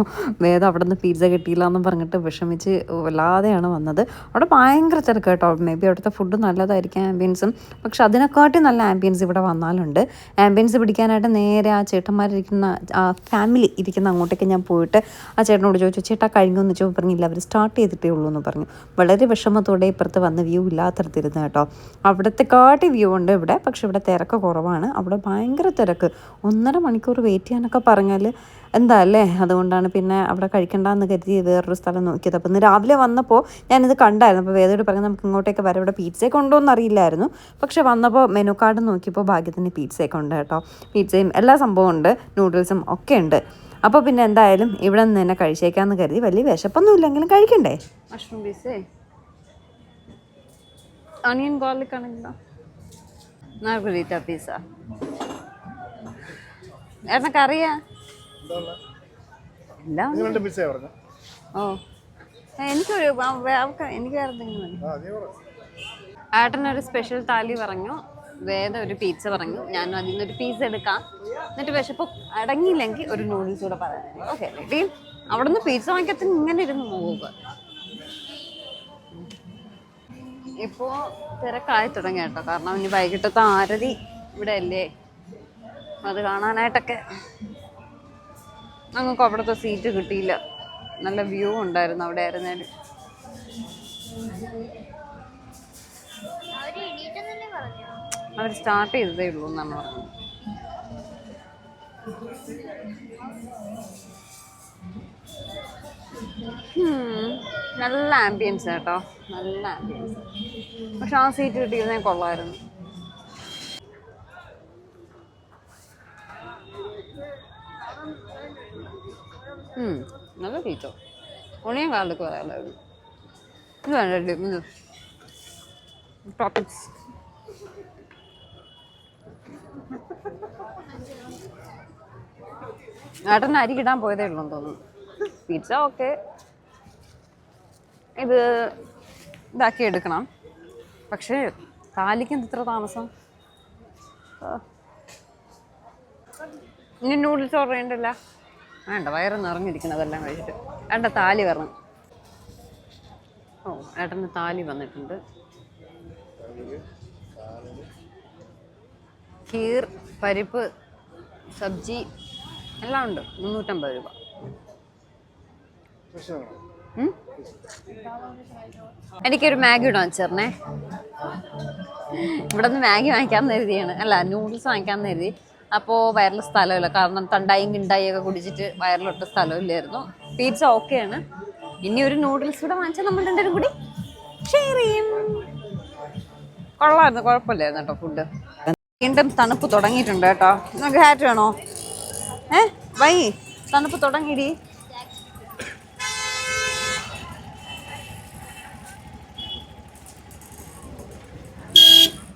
വേദം അവിടെ നിന്ന് പിസ്സ കിട്ടിയില്ല എന്ന് പറഞ്ഞിട്ട് വിഷമിച്ച് വല്ലാതെയാണ് വന്നത്. അവിടെ ഭയങ്കര തിരക്ക് കേട്ടോ. മേ ബി അവിടുത്തെ ഫുഡ് നല്ലതായിരിക്കും ആംബിയൻസും പക്ഷെ അതിനെക്കാട്ടി നല്ല ആംബിയൻസ് ഇവിടെ വന്നാലുണ്ട്. ആംബിയൻസ് പിടിക്കാനായിട്ട് നേരെ ആ ചേട്ടന്മാരിരിക്കുന്ന ആ ഫാമിലി ഇരിക്കുന്ന അങ്ങോട്ടേക്ക് ഞാൻ പോയിട്ട് ആ ചേട്ടനോട് ചോദിച്ചു ചേട്ടാ കഴിഞ്ഞു എന്ന് ചോദിച്ചു. പറഞ്ഞില്ല അവർ സ്റ്റാർട്ട് ചെയ്തിട്ടേ ഉള്ളൂ എന്ന് പറഞ്ഞു. വളരെ വിഷമത്തോടെ ഇപ്പുറത്ത് വന്ന് വ്യൂ ഇല്ലാത്തടത്തിരുന്ന് കേട്ടോ. അവിടുത്തെ കാട്ടി വ്യൂ ഉണ്ട് ഇവിടെ പക്ഷെ ഇവിടെ തിരക്ക് കുറവാണ്. അവിടെ ഭയങ്കര തിരക്ക്. ഒന്നര മണിക്കൂർ വെയിറ്റ് ചെയ്യാനൊക്കെ പറഞ്ഞാൽ എന്താ അല്ലേ? അതുകൊണ്ടാണ് പിന്നെ അവിടെ കഴിക്കണ്ടെന്ന് കരുതി വേറൊരു സ്ഥലം നോക്കിയത്. അപ്പോൾ ഇന്ന് രാവിലെ വന്നപ്പോൾ ഞാനിത് കണ്ടായിരുന്നു. അപ്പോൾ വേദോട് പറഞ്ഞു നമുക്ക് ഇങ്ങോട്ടേക്ക് വരാം. ഇവിടെ പിzzയൊക്കെ ഉണ്ടോ എന്ന് അറിയില്ലായിരുന്നു. പക്ഷെ വന്നപ്പോൾ മെനു കാർഡ് നോക്കിയപ്പോൾ ഭാഗ്യത്തിന് പിzzയൊക്കെ ഉണ്ട് കേട്ടോ. പീറ്റ്സയും എല്ലാ സംഭവവും ഉണ്ട്. നൂഡിൽസും ഒക്കെ ഉണ്ട്. അപ്പോൾ പിന്നെ എന്തായാലും ഇവിടെ നിന്ന് തന്നെ കഴിച്ചേക്കാന്ന് കരുതി വലിയ വിശപ്പൊന്നും ഇല്ലെങ്കിലും കഴിക്കണ്ടേ മഷ്റൂം പീസേ അണിയൻ ഗാർലിക് ആണെങ്കിലോ? മാർഗരീറ്റ പീസ ഏട്ടനൊക്കെ അറിയാ എല്ലാം ഓ. എനിക്കൊരു എനിക്ക് വേറെ എന്തെങ്കിലും ഏട്ടനൊരു സ്പെഷ്യൽ താലി പറഞ്ഞു. വേദ ഒരു പീസ പറഞ്ഞു. ഞാനും അതിൽ നിന്നൊരു പീസ എടുക്കാം. എന്നിട്ട് വിശപ്പ് അടങ്ങിയില്ലെങ്കിൽ ഒരു നൂഡിൽസ് കൂടെ പറയാം. ഓക്കെ റെഡി അവിടെ നിന്ന് പീസ വാങ്ങിക്കത്തിന് ഇങ്ങനെ ഇരുന്ന് പോവുക ഇപ്പോൾ തിരക്കായി തുടങ്ങി കേട്ടോ. കാരണം ഇനി വൈകിട്ടത്തെ ആരതി ഇവിടെ അല്ലേ അത് കാണാനായിട്ടൊക്കെ ഞങ്ങൾക്ക് അവിടുത്തെ സീറ്റ് കിട്ടിയില്ല. നല്ല വ്യൂ ഉണ്ടായിരുന്നു അവിടെ ആയിരുന്നേൽ അവർ സ്റ്റാർട്ട് ചെയ്തതേ ഉള്ളൂ എന്നാണ് പറഞ്ഞത്. നല്ല ആംബിയൻസ് കേട്ടോ നല്ല ആംബിയൻസ് പക്ഷെ ആ സീറ്റ് കിട്ടിയിരുന്നേ കൊള്ളായിരുന്നു. നല്ല സീറ്റോ ഉണിയും കാലിലേക്ക് പറയാനുണ്ടായിരുന്നു ഇത് വേണ്ട ടോപ്പിക്സ് ഏട്ടൻ അരി കിടാൻ പോയതേ ഉള്ളൂ തോന്നുന്നു. പിസ്സ ഓക്കെ ഇത് ഇതാക്കി എടുക്കണം. പക്ഷേ താലിക്ക് ഇത്ര താമസം. ഇനി നൂഡിൽസ് ഓർഡർ ചെയ്യണ്ടല്ല? വേണ്ട വയറ് നിറഞ്ഞിരിക്കണതെല്ലാം കഴിച്ചിട്ട്. വേണ്ട താലി വരണം. ഓ ഏട്ടന് താലി വന്നിട്ടുണ്ട്. ഖീർ പരിപ്പ് സബ്ജി എല്ലാം ഉണ്ട്. മുന്നൂറ്റമ്പത് രൂപ? എനിക്കൊരു മാഗി ഇടാൻ വെച്ചേർന്നേ ഇവിടെ നിന്ന് മാഗി വാങ്ങിക്കാമെന്ന് കരുതിയാണ്. അല്ല നൂഡിൽസ് വാങ്ങിക്കാമെന്ന് കരുതി. അപ്പോൾ വയറിൽ സ്ഥലമില്ല. കാരണം തണ്ടായും കിണ്ടായും ഒക്കെ കുടിച്ചിട്ട് വയറിലൊട്ട് സ്ഥലമില്ലായിരുന്നു. പീറ്റ്സ ഓക്കെയാണ് ഇനി ഒരു നൂഡിൽസ് കൂടെ വാങ്ങിച്ചാൽ നമ്മൾ രണ്ടുപേരും കൂടി ഷെയർ ചെയ്യും. കൊള്ളായിരുന്നു കുഴപ്പമില്ലായിരുന്നു കേട്ടോ ഫുഡ് വീണ്ടും തണുപ്പ് തുടങ്ങിയിട്ടുണ്ട് കേട്ടോ. നിങ്ങൾക്ക് ഹാറ്റ് വേണോ? ഏ? വൈ തണുപ്പ് തുടങ്ങിയിടി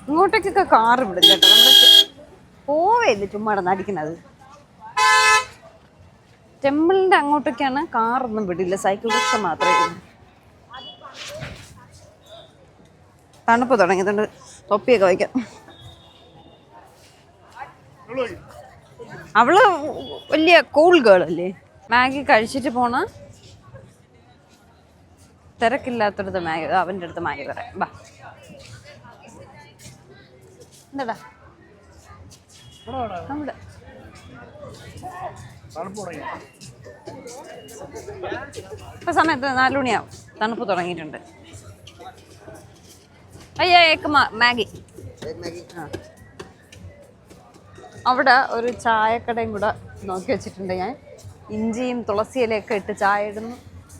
ഇങ്ങോട്ടേക്കൊക്കെ കാറ് വിടും കേട്ടോ. നമ്മുടെ പോവേല്ലേ ചുമ്മാ ഇടന്ന് അടിക്കുന്നത് ടെമ്പിളിന്റെ അങ്ങോട്ടൊക്കെയാണ് കാറൊന്നും വിടില്ല. സൈക്കിൾ റിക്ഷ മാത്രമേ ഉള്ളൂ. തണുപ്പ് തുടങ്ങിയതുകൊണ്ട് തൊപ്പിയൊക്കെ വയ്ക്കാം. അവൾ വലിയ കൂൾ ഗേൾ അല്ലേ? മാഗി കഴിച്ചിട്ട് പോണ തിരക്കില്ലാത്തടത്ത് മാഗി അവന്റെ അടുത്ത് മാഗി പറയാം. ബാ എന്താടാ ഇപ്പൊ സമയത്ത് നാലു മണിയാവും. തണുപ്പ് തുടങ്ങിയിട്ടുണ്ട്. അയ്യോ ഏക്ക് മാഗി ആ. അവിടെ ഒരു ചായക്കടയും കൂടെ നോക്കി വെച്ചിട്ടുണ്ട് ഞാൻ. ഇഞ്ചിയും തുളസിയിലൊക്കെ ഇട്ട് ചായ ഇടുന്നു.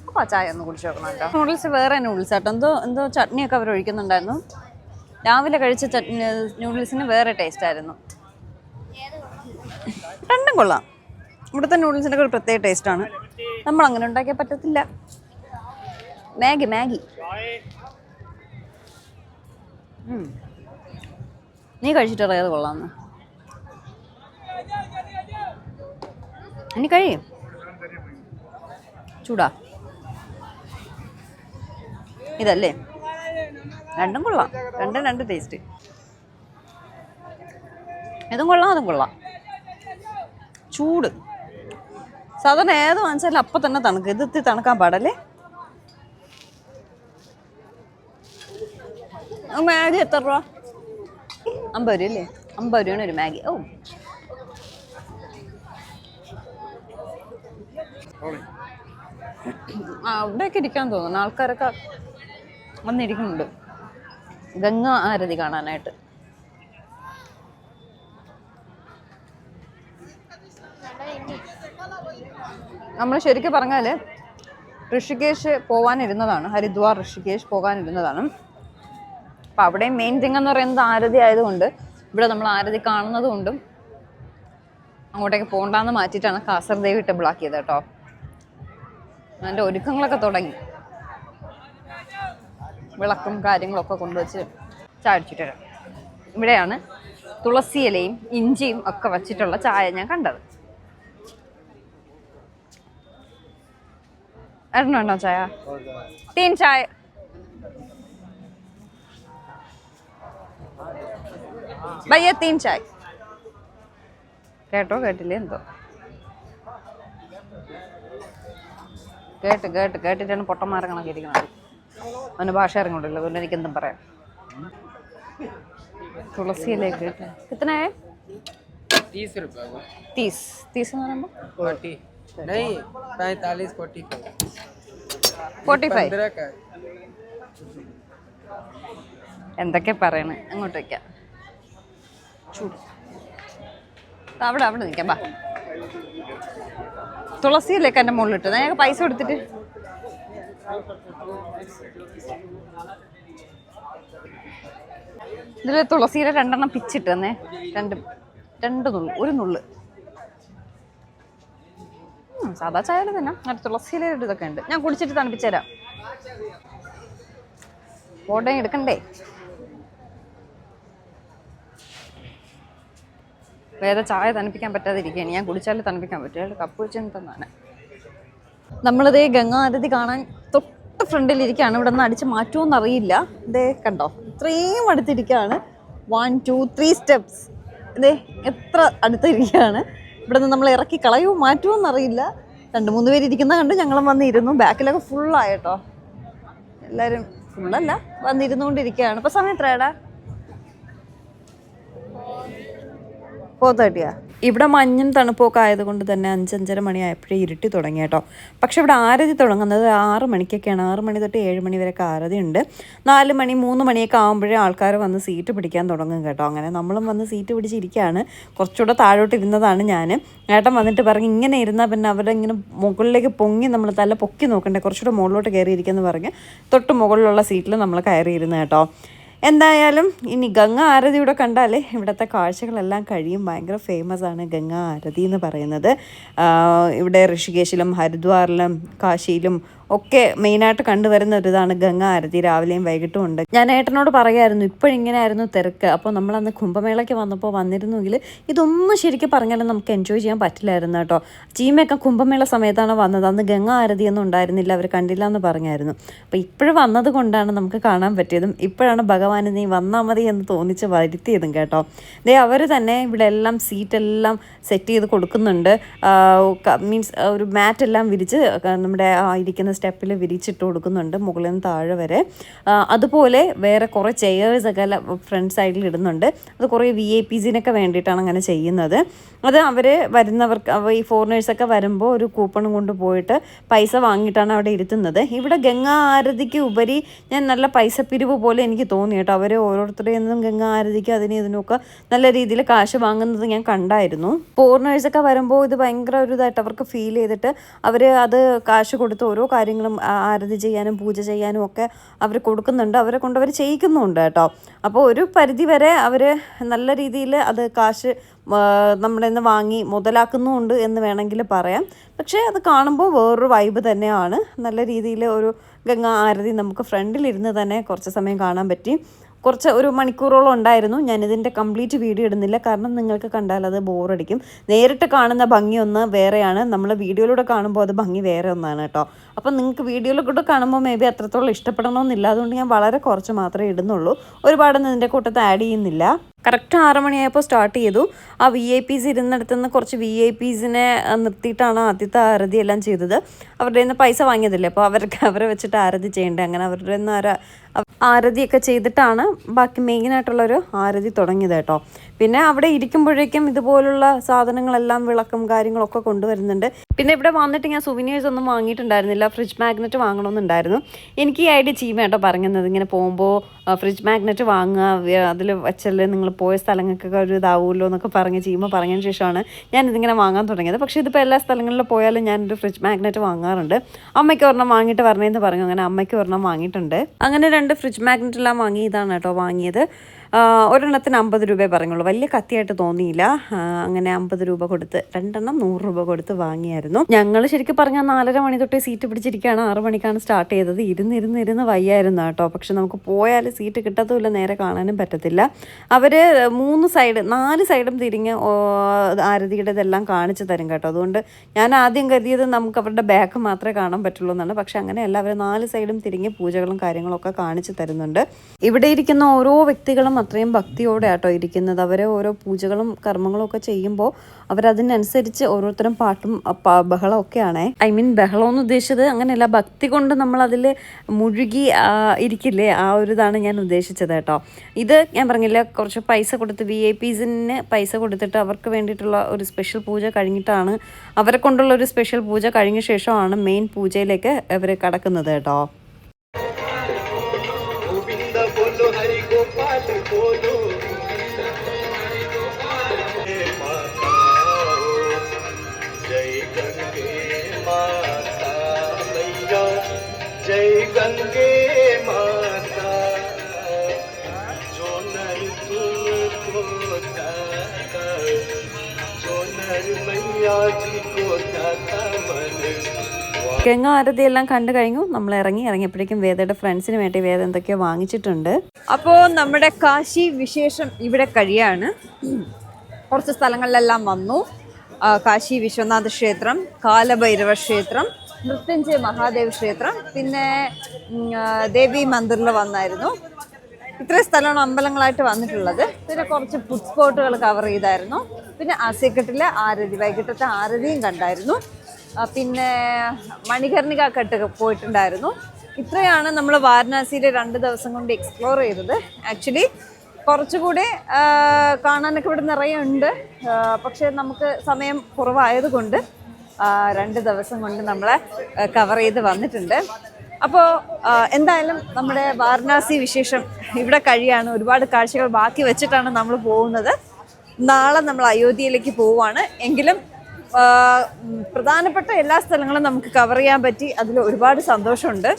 അപ്പോൾ ആ ചായ ഒന്ന് കുടിച്ച് നോക്കണം കേട്ടോ. നൂഡിൽസ് വേറെ നൂഡിൽസ് ആട്ടോ. എന്തോ എന്തോ ചട്നിയൊക്കെ അവർ ഒഴിക്കുന്നുണ്ടായിരുന്നു. രാവിലെ കഴിച്ച ചട്നി നൂഡിൽസിന് വേറെ ടേസ്റ്റ് ആയിരുന്നു. രണ്ടും കൊള്ളാം. ഇവിടുത്തെ നൂഡിൽസിന്റെ ഒരു പ്രത്യേക ടേസ്റ്റാണ് നമ്മൾ അങ്ങനെ ഉണ്ടാക്കിയാൽ പറ്റത്തില്ല. Maggi Maggi. നീ കഴിച്ചിട്ടറിയാതെ കൊള്ളാന്ന്. ഇനി കഴിയും. ചൂടാ. ഇതല്ലേ? രണ്ടും കൊള്ളാം. രണ്ടും രണ്ട് ടേസ്റ്റ് ഇതും കൊള്ളാം അതും കൊള്ളാം. ചൂട്. സാധാരണ ഏത് വാങ്ങിച്ചാലും അപ്പം തന്നെ തണുക്കും. ഇതെത്തി തണുക്കാൻ പാടല്ലേ? മാഗി എത്ര രൂപ? അമ്പത് രൂപ അല്ലേ? അമ്പത് രൂപയാണ് ഒരു മാഗി. ഓ അവിടെയൊക്കെ ഇരിക്കാൻ തോന്നുന്നു. ആൾക്കാരൊക്കെ വന്നിരിക്കുന്നുണ്ട്. ഗംഗ ആരതി കാണാനായിട്ട്. നമ്മൾ ശരിക്കും പറഞ്ഞാൽ ഋഷികേശ് പോകാനിരുന്നതാണ് ഹരിദ്വാർ ഋഷികേശ് പോകാനിരുന്നതാണ്. അപ്പം അവിടെ മെയിൻ തിങ് എന്ന് പറയുന്നത് ആരതി ആയതുകൊണ്ട് ഇവിടെ നമ്മൾ ആരതി കാണുന്നത് കൊണ്ടും അങ്ങോട്ടേക്ക് പോകണ്ടെന്ന് മാറ്റിയിട്ടാണ് കാസർദേവ് ടെമ്പിളാക്കിയത് കേട്ടോ. അതിന്റെ ഒരുക്കങ്ങളൊക്കെ തുടങ്ങി. വിളക്കും കാര്യങ്ങളൊക്കെ കൊണ്ടുവച്ച് ചാടിച്ചിട്ട് ഇവിടെയാണ് തുളസി ഇലയും ഇഞ്ചിയും ഒക്കെ വച്ചിട്ടുള്ള ചായ ഞാൻ കണ്ടത്. എണ്ണ ചായ? തീൻ ചായ. ഭയ്യ തീൻ ചായ. കേട്ടോ കേട്ടില്ലേ എന്തോ? കേട്ട് കേട്ട് കേട്ടിട്ടാണ് പൊട്ടന്മാരങ്ങളൊക്കെ ഇരിക്കുന്നത് അവന് ഭാഷ ഇറങ്ങുണ്ടല്ലോ അതുകൊണ്ട് എനിക്ക് എന്തും പറയാം തുളസിയിലേക്ക് കേട്ട് കിത്തനായ तीस रुपए वो തീസ് തീസ് എന്ന് പറയുമ്പോൾ फोर्टी नहीं पैंतालीस फोर्टी फाइव ഫോർട്ടി ഫൈവ് पंद्रह का है। എന്തൊക്കെ പറയണേ അങ്ങോട്ട് വയ്ക്കാം ചൂട് ദാ അവിടെ അവിടെ നിൽക്കാം ബാ തുളസിയിലേക്ക് എന്റെ മുകളിലിട്ട്? ഞാൻ പൈസ കൊടുത്തിട്ട്. ഇതിൽ തുളസിയിലെ രണ്ടെണ്ണം പിച്ചിട്ട് തന്നെ രണ്ട് രണ്ട് നുള്ളു ഒരു നുള്ള്. സാധാ ചായ തന്നെ. അങ്ങനെ തുളസിയിലെ ഇതൊക്കെ ഉണ്ട്. ഞാൻ കുടിച്ചിട്ട് തണുപ്പിച്ചു തരാം. ഫോട്ടോ എടുക്കണ്ടേ? വേറെ ചായ തണുപ്പിക്കാൻ പറ്റാതിരിക്കുകയാണ്. ഞാൻ കുടിച്ചാലേ തണുപ്പിക്കാൻ പറ്റും അയാൾ കപ്പ് വെച്ചു തന്നാണ് നമ്മളിതേ ഗംഗാനദി കാണാൻ തൊട്ട് ഫ്രണ്ടിലിരിക്കുകയാണ്. ഇവിടെ നിന്ന് അടിച്ച് മാറ്റുമെന്ന് അറിയില്ല. ഇതേ കണ്ടോ? ഇത്രയും അടുത്തിരിക്കുകയാണ്. വൺ ടു ത്രീ സ്റ്റെപ്സ് ഇതേ എത്ര അടുത്തിരിക്കുകയാണ്. ഇവിടെ നിന്ന് നമ്മൾ ഇറക്കി കളയുമോ മാറ്റുമോ എന്നറിയില്ല രണ്ട് മൂന്ന് പേര് ഇരിക്കുന്ന കണ്ട് ഞങ്ങളും വന്നിരുന്നു. ബാക്കിലൊക്കെ ഫുള്ളായിട്ടോ എല്ലാവരും ഫുള്ളല്ല വന്നിരുന്നുകൊണ്ടിരിക്കുകയാണ്. ഇപ്പോൾ സമയം എത്രയാടാ? ഫോർ ഇവിടെ മഞ്ഞും തണുപ്പൊക്കെ ആയതുകൊണ്ട് തന്നെ അഞ്ചഞ്ചര മണിയായപ്പോഴേ ഇരുട്ടി തുടങ്ങി കേട്ടോ. പക്ഷെ ഇവിടെ ആരതി തുടങ്ങുന്നത് ആറ് മണിക്കൊക്കെയാണ്. ആറ് മണി തൊട്ട് ഏഴ് മണി വരെയൊക്കെ ആരതി ഉണ്ട്. നാല് മണി മൂന്ന് മണിയൊക്കെ ആകുമ്പോഴേ ആൾക്കാർ വന്ന് സീറ്റ് പിടിക്കാൻ തുടങ്ങും കേട്ടോ. അങ്ങനെ നമ്മളും വന്ന് സീറ്റ് പിടിച്ചിരിക്കുകയാണ്. കുറച്ചുകൂടെ താഴോട്ട് ഇരുന്നതാണ് ഞാൻ ഏട്ടൻ വന്നിട്ട് പറഞ്ഞ് ഇങ്ങനെ ഇരുന്നാൽ പിന്നെ അവരെ ഇങ്ങനെ മുകളിലേക്ക് പൊങ്ങി നമ്മൾ തല പൊക്കി നോക്കണ്ടേ. കുറച്ചുകൂടെ മുകളിലോട്ട് കയറിയിരിക്കുമെന്ന് പറഞ്ഞ് തൊട്ട് മുകളിലുള്ള സീറ്റിൽ നമ്മൾ കയറിയിരുന്നു കേട്ടോ. എന്തായാലും ഇനി ഗംഗ ആരതി ഇവിടെ കണ്ടാലേ ഇവിടുത്തെ കാഴ്ചകളെല്ലാം കഴിയും. ഭയങ്കര ഫേമസ് ആണ് ഗംഗ ആരതി എന്ന് പറയുന്നത്. ഇവിടെ ഋഷികേശിലും ഹരിദ്വാറിലും കാശിയിലും ഒക്കെ മെയിനായിട്ട് കണ്ടുവരുന്ന ഒരു ഇതാണ് ഗംഗ ആരതി. രാവിലെയും വൈകിട്ടും ഉണ്ട്. ഞാൻ ഏട്ടനോട് പറയായിരുന്നു ഇപ്പോഴിങ്ങനെയായിരുന്നു തിരക്ക്? അപ്പോൾ നമ്മൾ അന്ന് കുംഭമേളയ്ക്ക് വന്നപ്പോൾ വന്നിരുന്നെങ്കിൽ ഇതൊന്നും ശരിക്കും പറഞ്ഞാലും നമുക്ക് എൻജോയ് ചെയ്യാൻ പറ്റില്ലായിരുന്നു കേട്ടോ. ചീമയൊക്കെ കുംഭമേള സമയത്താണ് വന്നത്. അന്ന് ഗംഗ ആരതി ഒന്നും ഉണ്ടായിരുന്നില്ല. അവർ കണ്ടില്ല എന്ന് പറഞ്ഞായിരുന്നു. അപ്പോൾ ഇപ്പോഴും വന്നത് കൊണ്ടാണ് നമുക്ക് കാണാൻ പറ്റിയതും ഇപ്പോഴാണ് ഭഗവാന് നീ വന്നാൽ മതി എന്ന് തോന്നിച്ച് വരുത്തിയതും കേട്ടോ. ദേ അവർ തന്നെ ഇവിടെ എല്ലാം സീറ്റെല്ലാം സെറ്റ് ചെയ്ത് കൊടുക്കുന്നുണ്ട്. മീൻസ് ഒരു മാറ്റെല്ലാം വിരിച്ച് നമ്മുടെ ഇരിക്കുന്ന സ്റ്റെപ്പിൽ വിരിച്ചിട്ട് കൊടുക്കുന്നുണ്ട് മുകളിൽ നിന്ന് താഴെ വരെ. അതുപോലെ വേറെ കുറേ ചെയേഴ്സ് ഒക്കെ ഫ്രണ്ട് സൈഡിൽ ഇടുന്നുണ്ട്. അത് കുറേ വി ഐ പീസിനൊക്കെ വേണ്ടിയിട്ടാണ് അങ്ങനെ ചെയ്യുന്നത്. അത് അവർ വരുന്നവർക്ക് ഈ ഫോറിനേഴ്സൊക്കെ വരുമ്പോൾ ഒരു കൂപ്പൺ കൊണ്ട് പോയിട്ട് പൈസ വാങ്ങിയിട്ടാണ് അവിടെ ഇരുത്തുന്നത്. ഇവിടെ ഗംഗാ ആരതിക്ക് ഉപരി ഞാൻ നല്ല പൈസ പിരിവ് പോലെ എനിക്ക് തോന്നി കേട്ടോ. അവർ ഓരോരുത്തരുടെയും നിന്നും ഗംഗാ ആരതിക്ക് അതിന് ഇതിനൊക്കെ നല്ല രീതിയിൽ കാശ് വാങ്ങുന്നത് ഞാൻ കണ്ടായിരുന്നു. ഫോറിനേഴ്സൊക്കെ വരുമ്പോൾ ഇത് ഭയങ്കര ഒരു ഇതായിട്ട് അവർക്ക് ഫീൽ ചെയ്തിട്ട് അവർ അത് കാശ് കൊടുത്ത് ഓരോ കാര്യങ്ങളും ആരതി ചെയ്യാനും പൂജ ചെയ്യാനും ഒക്കെ അവർ കൊടുക്കുന്നുണ്ട്. അവരെ കൊണ്ട് അവർ ചെയ്യിക്കുന്നുണ്ട് കേട്ടോ. അപ്പോൾ ഒരു പരിധി വരെ അവർ നല്ല രീതിയിൽ അത് കാശ് നമ്മുടെ നിന്ന് വാങ്ങി മുതലാക്കുന്നുമുണ്ട് എന്ന് വേണമെങ്കിൽ പറയാം. പക്ഷേ അത് കാണുമ്പോൾ വേറൊരു വൈബ് തന്നെയാണ്. നല്ല രീതിയിൽ ഒരു ഗംഗാ ആരതി നമുക്ക് ഫ്രണ്ടിലിരുന്ന് തന്നെ കുറച്ച് സമയം കാണാൻ പറ്റി. കുറച്ച് ഒരു മണിക്കൂറോളം ഉണ്ടായിരുന്നു. ഞാനിതിന്റെ കംപ്ലീറ്റ് വീഡിയോ ഇടുന്നില്ല. കാരണം നിങ്ങൾക്ക് കണ്ടാൽ അത് ബോറടിക്കും നേരിട്ട് കാണുന്ന ഭംഗി ഒന്ന് വേറെയാണ്. നമ്മൾ വീഡിയോയിലൂടെ കാണുമ്പോൾ അത് ഭംഗി വേറെ ഒന്നാണ് കേട്ടോ. അപ്പം നിങ്ങൾക്ക് വീഡിയോയിലൂടെ കാണുമ്പോൾ മേ ബി അത്രത്തോളം ഇഷ്ടപ്പെടണമെന്നില്ല. അതുകൊണ്ട് ഞാൻ വളരെ കുറച്ച് മാത്രമേ ഇടുന്നുള്ളൂ. ഒരുപാടൊന്നും ഇതിന്റെ കൂട്ടത്ത് ആഡ് ചെയ്യുന്നില്ല. കറക്റ്റ് ആറ് മണിയായപ്പോൾ സ്റ്റാർട്ട് ചെയ്തു. ആ വി ഐ പീസ് ഇരുന്നിടത്ത് നിന്ന് കുറച്ച് വി ഐ പീസിനെ നിർത്തിയിട്ടാണ് ആദ്യത്തെ ആരതി എല്ലാം ചെയ്തത്. അവരുടെ നിന്ന് പൈസ വാങ്ങിയതില്ലേ? അപ്പോൾ അവർക്ക് *laughs* അവരെ വെച്ചിട്ട് ആരതി ചെയ്യേണ്ടത് അങ്ങനെ അവരുടെ നിന്ന് ആര ആരതിയൊക്കെ ചെയ്തിട്ടാണ് ബാക്കി മെയിനായിട്ടുള്ളൊരു ആരതി തുടങ്ങിയത് കേട്ടോ. പിന്നെ അവിടെ ഇരിക്കുമ്പോഴേക്കും ഇതുപോലുള്ള സാധനങ്ങളെല്ലാം വിളക്കും കാര്യങ്ങളൊക്കെ കൊണ്ടുവരുന്നുണ്ട്. പിന്നെ ഇവിടെ വന്നിട്ട് ഞാൻ സുവിനിയേഴ്സ് ഒന്നും വാങ്ങിയിട്ടുണ്ടായിരുന്നില്ല. ഫ്രിഡ്ജ് മാഗ്നറ്റ് വാങ്ങണമെന്നുണ്ടായിരുന്നു എനിക്ക് ഈ ഐഡിയ ചീമ കേട്ടോ പറഞ്ഞത് ഇങ്ങനെ പോകുമ്പോൾ ഫ്രിഡ്ജ് മാഗ്നറ്റ് വാങ്ങുക അതിൽ വെച്ചല്ലേ നിങ്ങൾ പോയ സ്ഥലങ്ങൾക്കൊക്കെ ഒരു ഇതാവുമല്ലോ എന്നൊക്കെ പറഞ്ഞ് ചീമ പറഞ്ഞതിന് ശേഷമാണ് ഞാൻ ഇതിങ്ങനെ വാങ്ങാൻ തുടങ്ങിയത്. പക്ഷേ ഇതിപ്പോൾ എല്ലാ സ്ഥലങ്ങളിലും പോയാലും ഞാനൊരു ഫ്രിഡ്ജ് മാഗ്നറ്റ് വാങ്ങാറുണ്ട്. അമ്മയ്ക്ക് ഒരെണ്ണം വാങ്ങിയിട്ട് വരണേന്ന് പറഞ്ഞു. അങ്ങനെ അമ്മയ്ക്ക് ഒരെണ്ണം വാങ്ങിയിട്ടുണ്ട്. അങ്ങനെ രണ്ട് ഫ്രിഡ്ജ് മാഗ്നറ്റ് എല്ലാം വാങ്ങി ഇതാണ് കേട്ടോ വാങ്ങിയത്. ഒരെണ്ണത്തിന് അമ്പത് രൂപയെ പറഞ്ഞുള്ളൂ വലിയ കത്തിയായിട്ട് തോന്നിയില്ല. അങ്ങനെ അമ്പത് രൂപ കൊടുത്ത് രണ്ടെണ്ണം നൂറ് രൂപ കൊടുത്ത് വാങ്ങിയായിരുന്നു. ഞങ്ങൾ ശരിക്കും പറഞ്ഞാൽ നാലര മണി തൊട്ടേ സീറ്റ് പിടിച്ചിരിക്കുകയാണ്. ആറ് മണിക്കാണ് സ്റ്റാർട്ട് ചെയ്തത്. ഇരുന്ന് ഇരുന്ന് ഇരുന്ന് വയ്യായിരുന്നു കേട്ടോ. പക്ഷെ നമുക്ക് പോയാൽ സീറ്റ് കിട്ടത്തുമില്ല. നേരെ കാണാനും പറ്റത്തില്ല. അവർ മൂന്ന് സൈഡ് നാല് സൈഡും തിരിഞ്ഞ് ആരതിയുടേതെല്ലാം കാണിച്ചു തരും കേട്ടോ. അതുകൊണ്ട് ഞാൻ ആദ്യം കരുതിയത് നമുക്ക് അവരുടെ ബാക്ക് മാത്രമേ കാണാൻ പറ്റുള്ളൂ എന്നാണ്. പക്ഷെ അങ്ങനെയല്ല. അവർ നാല് സൈഡും തിരിഞ്ഞ് പൂജകളും കാര്യങ്ങളൊക്കെ കാണിച്ചു തരുന്നുണ്ട്. ഇവിടെ ഇരിക്കുന്ന ഓരോ വ്യക്തികളും അത്രയും ഭക്തിയോടെ ആട്ടോ ഇരിക്കുന്നത്. അവരെ ഓരോ പൂജകളും കർമ്മങ്ങളും ഒക്കെ ചെയ്യുമ്പോൾ അവരതിനനുസരിച്ച് ഓരോരുത്തരും പാട്ടും അ, പ- ബഹളം ഒക്കെയാണേ. ഐ മീൻ ബഹളം എന്ന് ഉദ്ദേശിച്ചത് അങ്ങനെയല്ല ഭക്തി കൊണ്ട് നമ്മൾ അതിൽ മുഴുകി ഇരിക്കില്ലേ? ആ ഒരു ഇതാണ് ഞാൻ ഉദ്ദേശിച്ചത് കേട്ടോ. ഇത് ഞാൻ പറഞ്ഞില്ല കുറച്ച് പൈസ കൊടുത്ത് വി ഐ പീസിന് പൈസ കൊടുത്തിട്ട് അവർക്ക് വേണ്ടിയിട്ടുള്ള ഒരു സ്പെഷ്യൽ പൂജ കഴിഞ്ഞിട്ടാണ് അവരെ കൊണ്ടുള്ള ഒരു സ്പെഷ്യൽ പൂജ കഴിഞ്ഞ ശേഷമാണ് മെയിൻ പൂജയിലേക്ക് അവർ കടക്കുന്നത് കേട്ടോ. കിഴങ്ങ കണ്ടു കഴിഞ്ഞു. നമ്മൾ ഇറങ്ങി ഇറങ്ങിയപ്പോഴേക്കും വേദയുടെ ഫ്രണ്ട്സിന് വേണ്ടി വേദ എന്തൊക്കെയോ വാങ്ങിച്ചിട്ടുണ്ട്. അപ്പോൾ നമ്മുടെ കാശി വിശേഷം ഇവിടെ കഴിയാണ്. കുറച്ച് സ്ഥലങ്ങളിലെല്ലാം വന്നു. കാശി വിശ്വനാഥ ക്ഷേത്രം കാലഭൈരവ ക്ഷേത്രം മൃത്യുഞ്ജയ മഹാദേവ് ക്ഷേത്രം പിന്നെ ദേവി മന്ദിറിൽ വന്നായിരുന്നു. ഇത്രയും സ്ഥലമാണ് അമ്പലങ്ങളായിട്ട് വന്നിട്ടുള്ളത്. പിന്നെ കുറച്ച് ഫുഡ് സ്പോട്ടുകൾ കവർ ചെയ്തായിരുന്നു. പിന്നെ ആസിയക്കെട്ടിലെ ആരതി വൈകിട്ടത്തെ ആരതിയും കണ്ടായിരുന്നു. പിന്നെ മണികർണിക കെട്ട് പോയിട്ടുണ്ടായിരുന്നു. ഇത്രയാണ് നമ്മൾ വാരണാസിയിലെ രണ്ട് ദിവസം കൊണ്ട് എക്സ്പ്ലോർ ചെയ്തത്. ആക്ച്വലി കുറച്ചുകൂടി കാണാനൊക്കെ ഇവിടെ നിറയെ ഉണ്ട്. പക്ഷേ നമുക്ക് സമയം കുറവായതുകൊണ്ട് രണ്ട് ദിവസം കൊണ്ട് നമ്മളെ കവർ ചെയ്ത് വന്നിട്ടുണ്ട്. അപ്പോൾ എന്തായാലും നമ്മുടെ വാരണാസി വിശേഷം ഇവിടെ കഴിയാണ്. ഒരുപാട് കാഴ്ചകൾ ബാക്കി വെച്ചിട്ടാണ് നമ്മൾ പോകുന്നത്. നാളെ നമ്മൾ അയോധ്യയിലേക്ക് പോവുകയാണ്. എങ്കിലും പ്രധാനപ്പെട്ട എല്ലാ സ്ഥലങ്ങളും നമുക്ക് കവർ ചെയ്യാൻ പറ്റി. അതിൽ ഒരുപാട് സന്തോഷമുണ്ട്.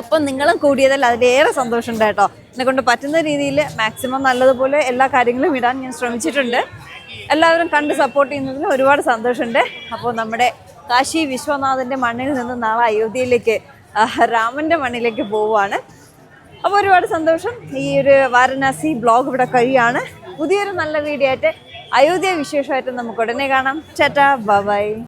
ഒപ്പം നിങ്ങളും കൂടിയതിൽ അതിലേറെ സന്തോഷമുണ്ട് കേട്ടോ. എന്നെ കൊണ്ട് പറ്റുന്ന രീതിയിൽ മാക്സിമം നല്ലതുപോലെ എല്ലാ കാര്യങ്ങളും ഇടാൻ ഞാൻ ശ്രമിച്ചിട്ടുണ്ട്. എല്ലാവരും കണ്ട് സപ്പോർട്ട് ചെയ്യുന്നതിന് ഒരുപാട് സന്തോഷമുണ്ട്. അപ്പോൾ നമ്മുടെ കാശി വിശ്വനാഥന്റെ മണ്ണിൽ നിന്ന് നാളെ അയോധ്യയിലേക്ക് രാമന്റെ മണ്ണിലേക്ക് പോവുകയാണ്. അപ്പോൾ ഒരുപാട് സന്തോഷം. ഈ ഒരു വാരണാസി ബ്ലോഗ് ഇവിടെ കഴിയാണ് പുതിയൊരു നല്ല വീഡിയോ ആയിട്ട് അയോധ്യ വിശേഷമായിട്ട് നമുക്ക് ഉടനെ കാണാം. ചേട്ടാ ബൈ.